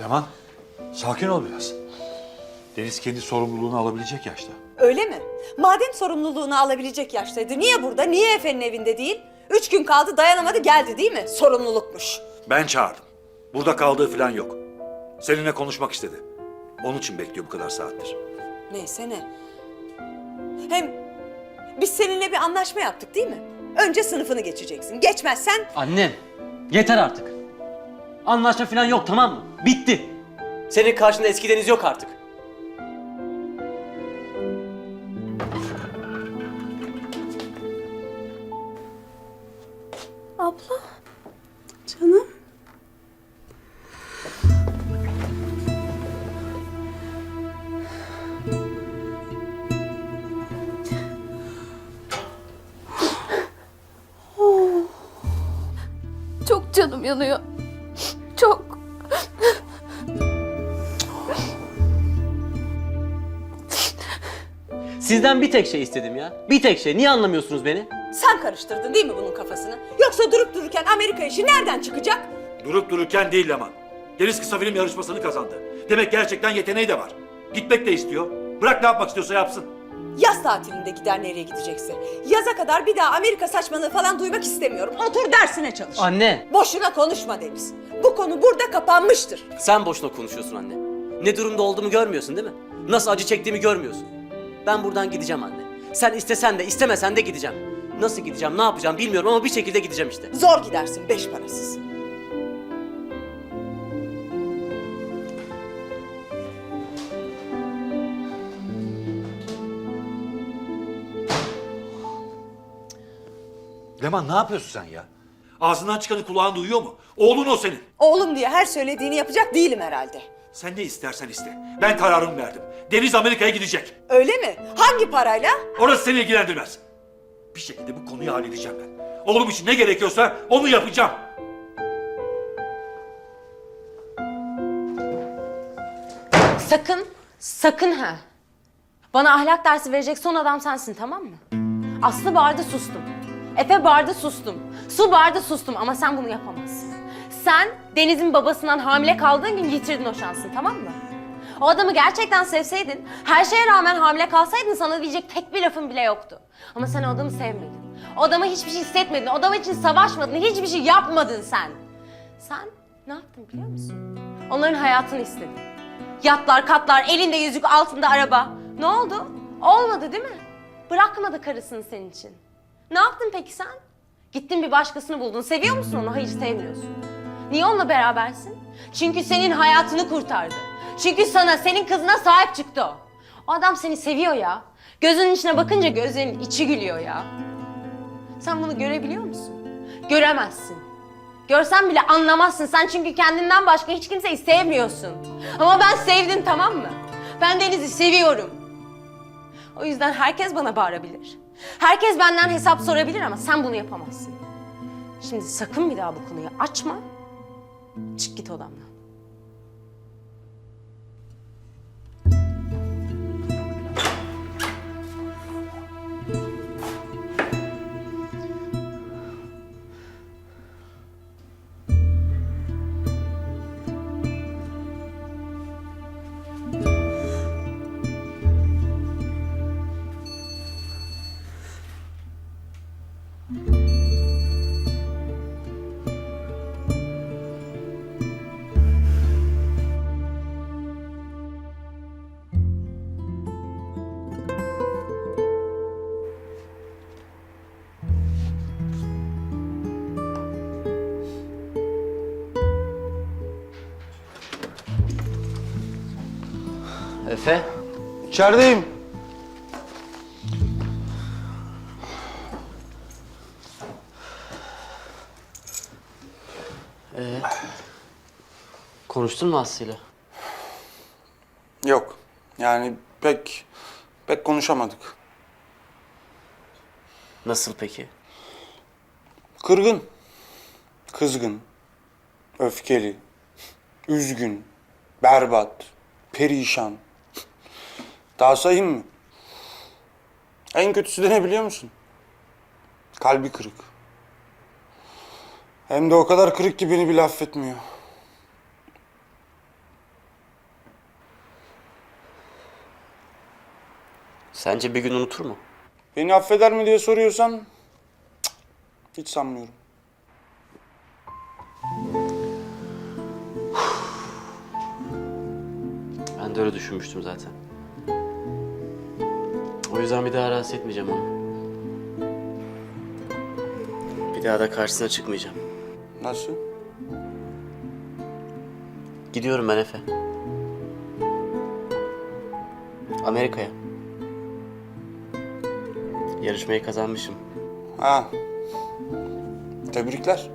Leman, sakin ol biraz. Deniz kendi sorumluluğunu alabilecek yaşta. Öyle mi? Madem sorumluluğunu alabilecek yaştaydı niye burada, niye Efe'nin evinde değil? Üç gün kaldı dayanamadı geldi değil mi? Sorumlulukmuş. Ben çağırdım. Burada kaldığı falan yok. Seninle konuşmak istedi. Onun için bekliyor bu kadar saattir. Neyse ne. Hem biz seninle bir anlaşma yaptık değil mi? Önce sınıfını geçeceksin. Geçmezsen Annem, yeter artık. Anlaşma falan yok tamam mı? Bitti. Senin karşında eski Deniz yok artık. Abla. Canım. Oh. Çok canım yanıyor. Sizden bir tek şey istedim ya. Bir tek şey. Niye anlamıyorsunuz beni? sen karıştırdın değil mi bunun kafasını? Yoksa durup dururken Amerika işi nereden çıkacak? Durup dururken değil Leman. Deniz kısa film yarışmasını kazandı. Demek gerçekten yeteneği de var. Gitmek de istiyor. Bırak ne yapmak istiyorsa yapsın. Yaz tatilinde gider nereye gidecekse. Yaza kadar bir daha Amerika saçmalığı falan duymak istemiyorum. Otur dersine çalış. Anne. Boşuna konuşma Deniz. Bu konu burada kapanmıştır. Sen boşuna konuşuyorsun anne. Ne durumda olduğumu görmüyorsun değil mi? Nasıl acı çektiğimi görmüyorsun. Ben buradan gideceğim anne. Sen istesen de istemesen de gideceğim. Nasıl gideceğim, ne yapacağım bilmiyorum ama bir şekilde gideceğim işte. Zor gidersin beş parasız. Leman ne yapıyorsun sen ya? Ağzından çıkanı kulağın duyuyor mu? Oğlun o senin. Oğlum diye her söylediğini yapacak değilim herhalde. Sen ne istersen iste. Ben kararımı verdim. Deniz Amerika'ya gidecek. Öyle mi? Hangi parayla? Orası seni ilgilendirmez. Bir şekilde bu konuyu halledeceğim ben. Oğlum için ne gerekiyorsa onu yapacağım. Sakın, sakın ha. Bana ahlak dersi verecek son adam sensin tamam mı? Aslı bağırdı sustum. Efe bağırdı sustum. Su bağırdı sustum ama sen bunu yapamazsın. Sen Deniz'in babasından hamile kaldığın gün yitirdin o şansını tamam mı? O adamı gerçekten sevseydin, her şeye rağmen hamile kalsaydın sana diyecek tek bir lafın bile yoktu. Ama sen o adamı sevmedin. O adama hiçbir şey hissetmedin, o adam için savaşmadın, hiçbir şey yapmadın sen. Sen ne yaptın biliyor musun? Onların hayatını istedin. Yatlar, katlar, elinde yüzük, altında araba. Ne oldu? Olmadı değil mi? Bırakmadı karısını senin için. Ne yaptın peki sen? Gittin bir başkasını buldun. Seviyor musun onu? Hayır sevmiyorsun. Niye onunla berabersin? Çünkü senin hayatını kurtardı. Çünkü sana, senin kızına sahip çıktı o. O adam seni seviyor ya. Gözünün içine bakınca gözlerinin içi gülüyor ya. Sen bunu görebiliyor musun? Göremezsin. Görsen bile anlamazsın sen çünkü kendinden başka hiç kimseyi sevmiyorsun. Ama ben sevdim tamam mı? Ben Deniz'i seviyorum. O yüzden herkes bana bağırabilir. Herkes benden hesap sorabilir ama sen bunu yapamazsın. Şimdi sakın bir daha bu konuyu açma. Çık git odamdan. Efe. İçerideyim. Konuştun mu Aslı'yla? Yok. Yani pek pek konuşamadık. Nasıl peki? Kırgın. Kızgın. Öfkeli. Üzgün. Berbat. Perişan. Daha sayayım mı? En kötüsü de ne biliyor musun? Kalbi kırık. Hem de o kadar kırık ki beni bile affetmiyor. Sence bir gün unutur mu? Beni affeder mi diye soruyorsan cık, hiç sanmıyorum. Ben de öyle düşünmüştüm zaten. O yüzden bir daha rahatsız etmeyeceğim onu. Bir daha da karşısına çıkmayacağım. Nasıl? Gidiyorum ben Efe. Amerika'ya. Yarışmayı kazanmışım. Ha. Tebrikler.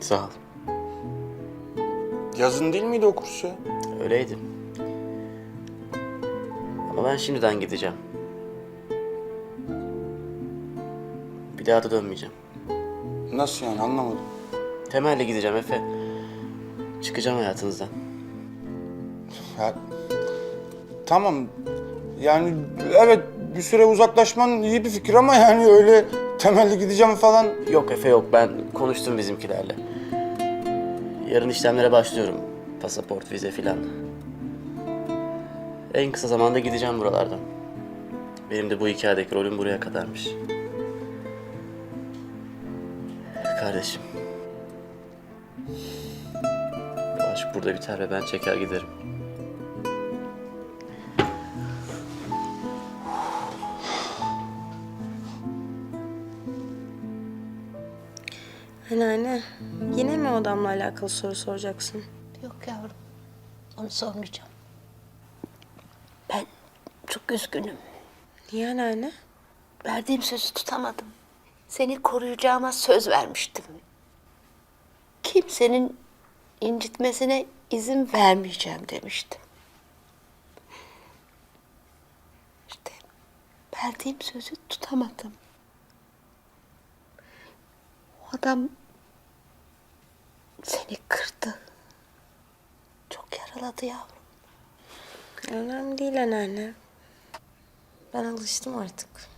Sağ ol. Yazın değil miydi o kurs ya? Öyleydi. Ama ben şimdiden gideceğim. Da dönmeyeceğim. Nasıl yani anlamadım. Temelli gideceğim Efe. Çıkacağım hayatınızdan. Ya, tamam. Yani evet bir süre uzaklaşman iyi bir fikir ama yani öyle temelli gideceğim falan. Yok Efe yok ben konuştum bizimkilerle. Yarın işlemlere başlıyorum. Pasaport, vize filan. En kısa zamanda gideceğim buralardan. Benim de bu hikayedeki rolüm buraya kadarmış. Kardeşim. Bu aşk burada biter ve ben çeker giderim. Anneanne, yine mi o adamla alakalı soru soracaksın? Yok yavrum. Onu sormayacağım. Ben çok üzgünüm. Niye anneanne? Verdiğim sözü tutamadım. Seni koruyacağıma söz vermiştim. Kimsenin incitmesine izin vermeyeceğim demiştim. İşte verdiğim sözü tutamadım. O adam seni kırdı. Çok yaraladı yavrum. Önemli değil anneanne. Ben alıştım artık.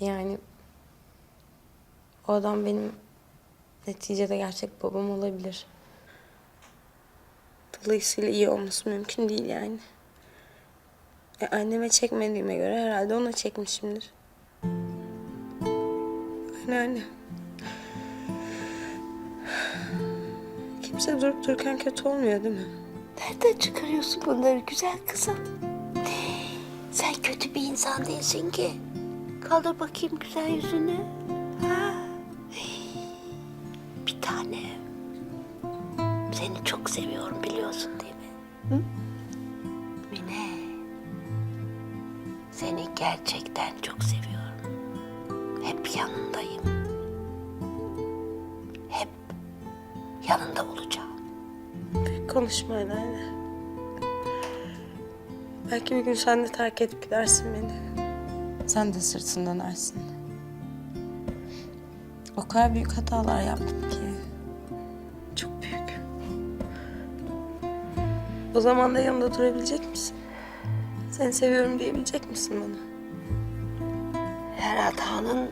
Yani o adam benim neticede gerçek babam olabilir. Dolayısıyla iyi olması mümkün değil yani. E, anneme çekmediğime göre herhalde ona çekmişimdir. Anneanne. Kimse durup dururken kötü olmuyor değil mi? Nereden çıkarıyorsun bunları güzel kızım? Sen kötü bir insan değilsin ki. Kaldır bakayım güzel yüzünü. Hı? Mine. Seni gerçekten çok seviyorum. Hep yanındayım. Hep yanında olacağım. Konuşma anneanne. Belki bir gün sen de terk edip gidersin beni. Sen de sırtını dönersin. O kadar büyük hatalar yaptım ki. O zaman da yanımda durabilecek misin? Seni seviyorum diyebilecek misin bana? Her hatanın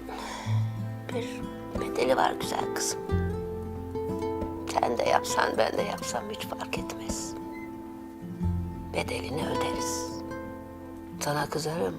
bir bedeli var güzel kızım. Sen de yapsan ben de yapsam hiç fark etmez. Bedelini öderiz. Sana kızarım.